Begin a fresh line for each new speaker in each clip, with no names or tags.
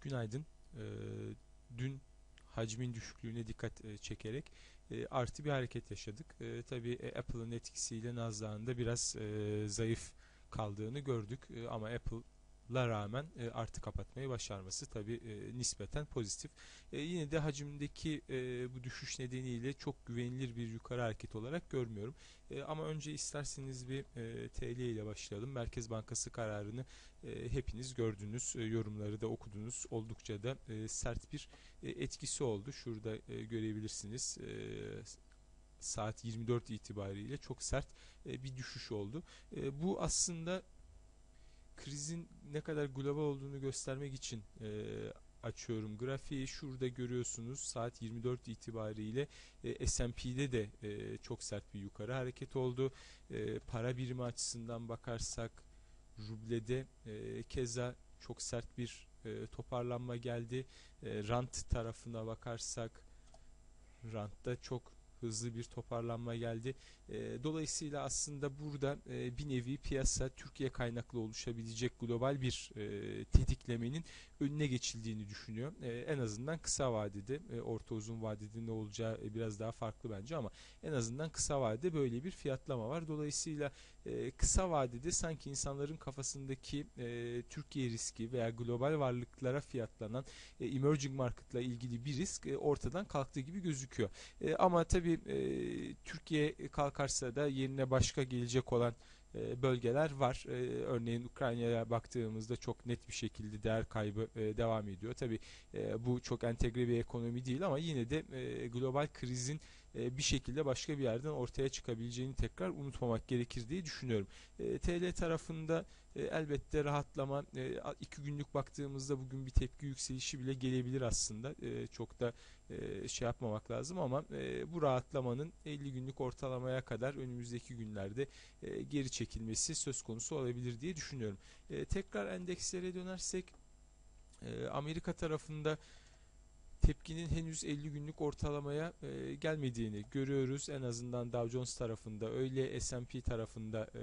Günaydın. Ee, dün hacmin düşüklüğüne dikkat e, çekerek e, artı bir hareket yaşadık. E, tabii e, Apple'ın etkisiyle Nasdaq'ın da biraz e, zayıf kaldığını gördük. E, ama Apple la rağmen e, artı kapatmayı başarması tabi e, nispeten pozitif. E, yine de hacimdeki e, bu düşüş nedeniyle çok güvenilir bir yukarı hareket olarak görmüyorum. E, ama önce isterseniz bir e, TL ile başlayalım. Merkez Bankası kararını e, hepiniz gördünüz, e, yorumları da okudunuz. Oldukça da e, sert bir e, etkisi oldu. Şurada e, görebilirsiniz. E, saat 24 itibariyle çok sert e, bir düşüş oldu. E, bu aslında krizin ne kadar global olduğunu göstermek için e, açıyorum grafiği. Şurada görüyorsunuz saat 24 itibariyle e, S&P'de de e, çok sert bir yukarı hareket oldu. E, para birimi açısından bakarsak rublede e, keza çok sert bir e, toparlanma geldi. E, rant tarafına bakarsak rantta çok hızlı bir toparlanma geldi. E, dolayısıyla aslında burada e, bir nevi piyasa Türkiye kaynaklı oluşabilecek global bir e, tetiklemenin önüne geçildiğini düşünüyor. E, en azından kısa vadede, e, orta uzun vadede ne olacağı biraz daha farklı bence ama en azından kısa vadede böyle bir fiyatlama var. Dolayısıyla kısa vadede sanki insanların kafasındaki Türkiye riski veya global varlıklara fiyatlanan e, emerging marketla ilgili bir risk ortadan kalktığı gibi gözüküyor. Ama tabii Türkiye kalkarsa da yerine başka gelecek olan e, bölgeler var. E, örneğin Ukrayna'ya baktığımızda çok net bir şekilde değer kaybı e, devam ediyor. Tabi bu çok entegre bir ekonomi değil ama yine de global krizin bir şekilde başka bir yerden ortaya çıkabileceğini tekrar unutmamak gerekir diye düşünüyorum. TL tarafında elbette rahatlama iki günlük baktığımızda bugün bir tepki yükselişi bile gelebilir aslında. Çok da şey yapmamak lazım ama bu rahatlamanın 50 günlük ortalamaya kadar önümüzdeki günlerde geri çekilmesi söz konusu olabilir diye düşünüyorum. Tekrar endekslere dönersek Amerika tarafında tepkinin henüz 50 günlük ortalamaya e, gelmediğini görüyoruz. En azından Dow Jones tarafında öyle S&P tarafında e,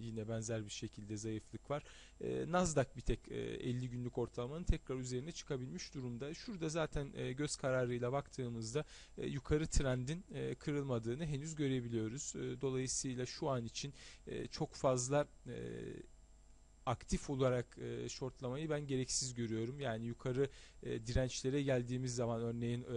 yine benzer bir şekilde zayıflık var. E, Nasdaq bir tek e, 50 günlük ortalamanın tekrar üzerine çıkabilmiş durumda. Şurada zaten e, göz kararıyla baktığımızda e, yukarı trendin e, kırılmadığını henüz görebiliyoruz. E, dolayısıyla şu an için e, çok fazla e, aktif olarak e, shortlamayı ben gereksiz görüyorum. Yani yukarı e, dirençlere geldiğimiz zaman örneğin e,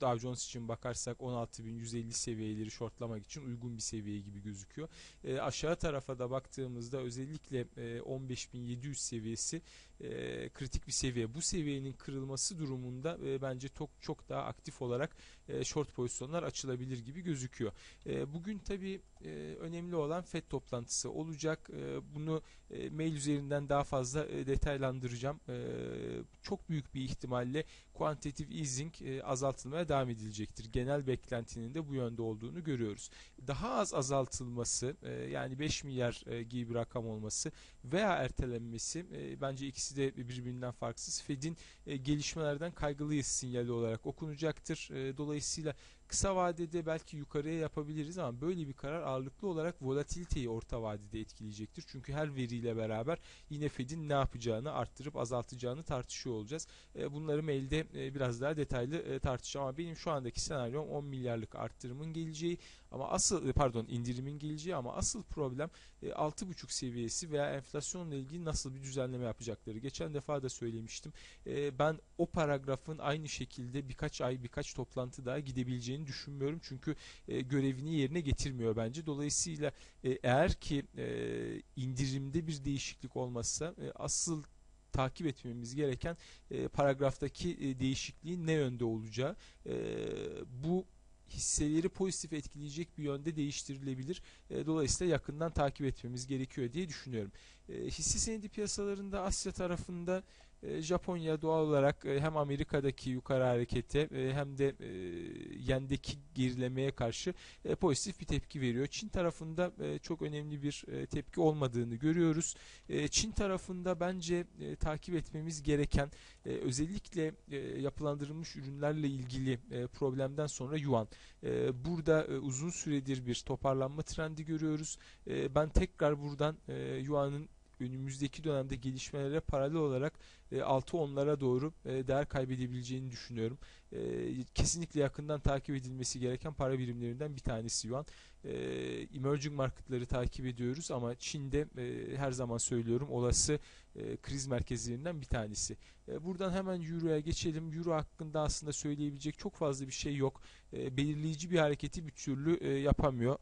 Dow Jones için bakarsak 16.150 seviyeleri shortlamak için uygun bir seviye gibi gözüküyor. E, aşağı tarafa da baktığımızda özellikle e, 15.700 seviyesi e, kritik bir seviye. Bu seviyenin kırılması durumunda e, bence çok çok daha aktif olarak e, short pozisyonlar açılabilir gibi gözüküyor. E, bugün tabi e, önemli olan FED toplantısı olacak. E, bunu e, mail üzerinden daha fazla e, detaylandıracağım. E, çok büyük bir ihtimalle quantitative easing e, azaltılmaya devam edilecektir. Genel beklentinin de bu yönde olduğunu görüyoruz. Daha az azaltılması e, yani 5 milyar e, gibi bir rakam olması veya ertelenmesi e, bence ikisi de birbirinden farksız. Fed'in e, gelişmelerden kaygılıyız sinyali olarak okunacaktır. E, dolayısıyla Kısa vadede belki yukarıya yapabiliriz ama böyle bir karar ağırlıklı olarak volatiliteyi orta vadede etkileyecektir. Çünkü her veriyle beraber yine Fed'in ne yapacağını arttırıp azaltacağını tartışıyor olacağız. E, bunları mailde e, biraz daha detaylı e, tartışacağım ama benim şu andaki senaryom 10 milyarlık arttırımın geleceği ama asıl pardon indirimin geleceği ama asıl problem 6,5 seviyesi veya enflasyonla ilgili nasıl bir düzenleme yapacakları. Geçen defa da söylemiştim. Ben o paragrafın aynı şekilde birkaç ay birkaç toplantı daha gidebileceğini olabileceğini düşünmüyorum. Çünkü e, görevini yerine getirmiyor bence. Dolayısıyla e, eğer ki e, indirimde bir değişiklik olmazsa e, asıl takip etmemiz gereken e, paragraftaki e, değişikliğin ne yönde olacağı. E, bu hisseleri pozitif etkileyecek bir yönde değiştirilebilir. E, dolayısıyla yakından takip etmemiz gerekiyor diye düşünüyorum. E, hisse senedi piyasalarında Asya tarafında Japonya doğal olarak e, hem Amerika'daki yukarı harekete e, hem de yendeki gerilemeye karşı pozitif bir tepki veriyor. Çin tarafında çok önemli bir tepki olmadığını görüyoruz. Çin tarafında bence takip etmemiz gereken özellikle yapılandırılmış ürünlerle ilgili problemden sonra yuan. Burada uzun süredir bir toparlanma trendi görüyoruz. Ben tekrar buradan yuanın önümüzdeki dönemde gelişmelere paralel olarak e, 6-10'lara doğru e, değer kaybedebileceğini düşünüyorum. E, kesinlikle yakından takip edilmesi gereken para birimlerinden bir tanesi yuan. E, emerging marketları takip ediyoruz ama Çin'de e, her zaman söylüyorum olası e, kriz merkezlerinden bir tanesi. E, buradan hemen Euro'ya geçelim. Euro hakkında aslında söyleyebilecek çok fazla bir şey yok. E, belirleyici bir hareketi bir türlü e, yapamıyor.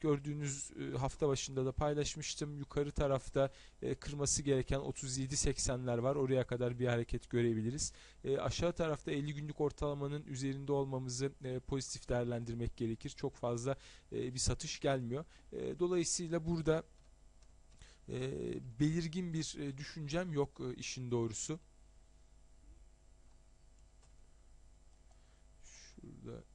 Gördüğünüz e, hafta başında da paylaşmıştım. Yukarı tarafta e, kırması gereken 37.80'ler var. Oraya kadar bir hareket görebiliriz. E, aşağı tarafta 50 günlük ortalamanın üzerinde olmamızı pozitif değerlendirmek gerekir. Çok fazla bir satış gelmiyor. Dolayısıyla burada belirgin bir düşüncem yok işin doğrusu. Şurada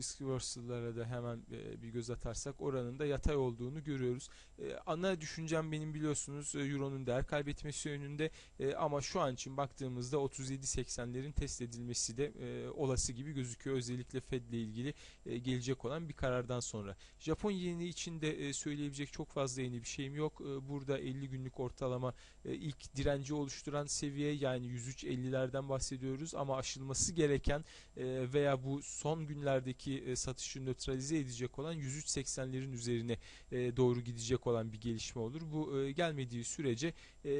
reversal'lara da hemen e, bir göz atarsak oranın da yatay olduğunu görüyoruz. E, ana düşüncem benim biliyorsunuz e, Euro'nun değer kaybetmesi yönünde e, ama şu an için baktığımızda 37.80'lerin test edilmesi de e, olası gibi gözüküyor. Özellikle Fed ile ilgili gelecek olan bir karardan sonra. Japon yeni için de söyleyebilecek çok fazla yeni bir şeyim yok. Burada 50 günlük ortalama ilk direnci oluşturan seviye yani 103.50'lerden bahsediyoruz ama aşılması gereken veya bu son günlerdeki e, satışı nötralize edecek olan 103.80'lerin üzerine e, doğru gidecek olan bir gelişme olur. Bu e, gelmediği sürece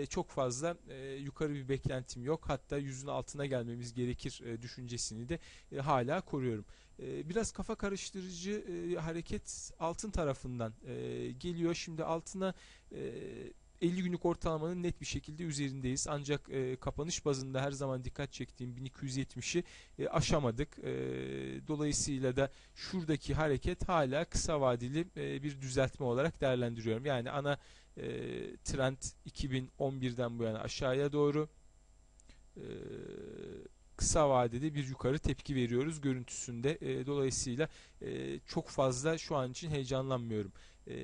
çok fazla yukarı bir beklentim yok. Hatta yüzün altına gelmemiz gerekir düşüncesini de hala koruyorum. Biraz kafa karıştırıcı hareket altın tarafından geliyor. Şimdi altına 50 günlük ortalamanın net bir şekilde üzerindeyiz. Ancak e, kapanış bazında her zaman dikkat çektiğim 1270'i e, aşamadık. E, dolayısıyla da şuradaki hareket hala kısa vadeli e, bir düzeltme olarak değerlendiriyorum. Yani ana e, trend 2011'den bu yana aşağıya doğru e, kısa vadede bir yukarı tepki veriyoruz görüntüsünde. E, dolayısıyla e, çok fazla şu an için heyecanlanmıyorum. E,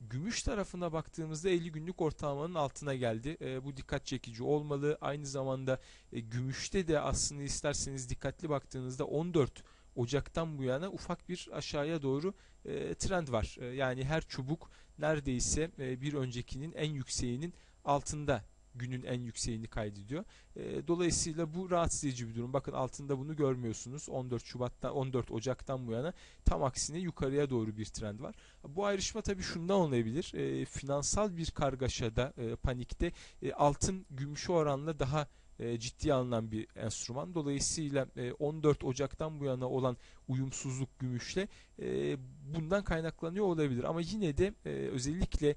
Gümüş tarafına baktığımızda 50 günlük ortalamanın altına geldi. E, bu dikkat çekici olmalı. Aynı zamanda e, gümüşte de aslında isterseniz dikkatli baktığınızda 14 Ocak'tan bu yana ufak bir aşağıya doğru e, trend var. E, yani her çubuk neredeyse e, bir öncekinin en yükseğinin altında günün en yükseğini kaydediyor. E, dolayısıyla bu rahatsız edici bir durum. Bakın altında bunu görmüyorsunuz. 14 Şubat'tan 14 Ocak'tan bu yana tam aksine yukarıya doğru bir trend var. Bu ayrışma tabii şundan olabilir. E, finansal bir kargaşada, e, panikte e, altın gümüşe oranla daha e, ciddi alınan bir enstrüman. Dolayısıyla e, 14 Ocak'tan bu yana olan uyumsuzluk gümüşle e, bundan kaynaklanıyor olabilir. Ama yine de e, özellikle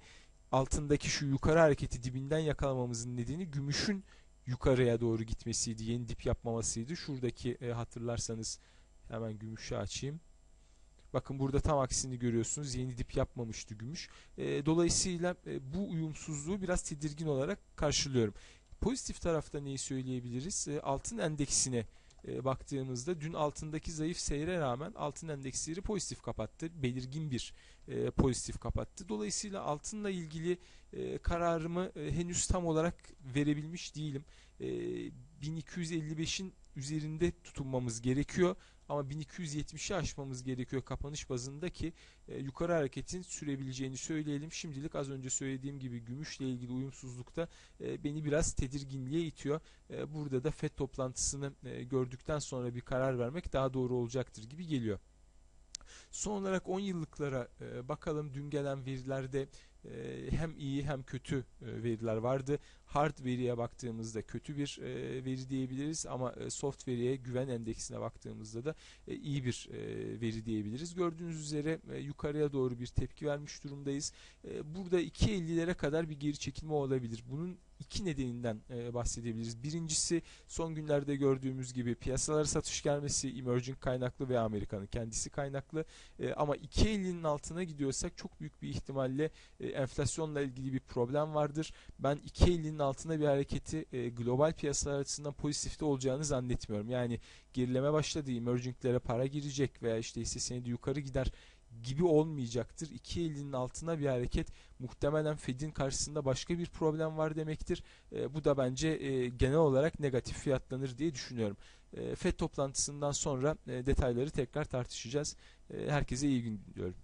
altındaki şu yukarı hareketi dibinden yakalamamızın nedeni gümüşün yukarıya doğru gitmesiydi. Yeni dip yapmamasıydı. Şuradaki e, hatırlarsanız hemen gümüşü açayım. Bakın burada tam aksini görüyorsunuz. Yeni dip yapmamıştı gümüş. E, dolayısıyla e, bu uyumsuzluğu biraz tedirgin olarak karşılıyorum. Pozitif tarafta neyi söyleyebiliriz? E, altın endeksine e, baktığımızda dün altındaki zayıf seyre rağmen altın endeksleri pozitif kapattı. Belirgin bir e, pozitif kapattı. Dolayısıyla altınla ilgili e, kararımı e, henüz tam olarak verebilmiş değilim. E, 1255'in üzerinde tutunmamız gerekiyor. Ama 1270'i aşmamız gerekiyor kapanış bazında ki e, yukarı hareketin sürebileceğini söyleyelim. Şimdilik az önce söylediğim gibi gümüşle ilgili uyumsuzlukta e, beni biraz tedirginliğe itiyor. E, burada da FED toplantısını e, gördükten sonra bir karar vermek daha doğru olacaktır gibi geliyor. Son olarak 10 yıllıklara e, bakalım. Dün gelen verilerde e, hem iyi hem kötü e, veriler vardı. Hard veriye baktığımızda kötü bir e, veri diyebiliriz ama e, soft veriye güven endeksine baktığımızda da e, iyi bir veri diyebiliriz. Gördüğünüz üzere yukarıya doğru bir tepki vermiş durumdayız. E, burada 2.50'lere kadar bir geri çekilme olabilir. Bunun iki nedeninden bahsedebiliriz. Birincisi son günlerde gördüğümüz gibi piyasalara satış gelmesi emerging kaynaklı ve Amerika'nın kendisi kaynaklı. Ama 2.50'nin altına gidiyorsak çok büyük bir ihtimalle enflasyonla ilgili bir problem vardır. Ben 2.50'nin altına bir hareketi e, global piyasalar açısından pozitifte olacağını zannetmiyorum. Yani gerileme başladı. Emerginglere para girecek veya işte hisse senedi yukarı gider gibi olmayacaktır. 2.50'nin altına bir hareket muhtemelen Fed'in karşısında başka bir problem var demektir. E, bu da bence e, genel olarak negatif fiyatlanır diye düşünüyorum. E, FED toplantısından sonra e, detayları tekrar tartışacağız. E, herkese iyi gün diliyorum.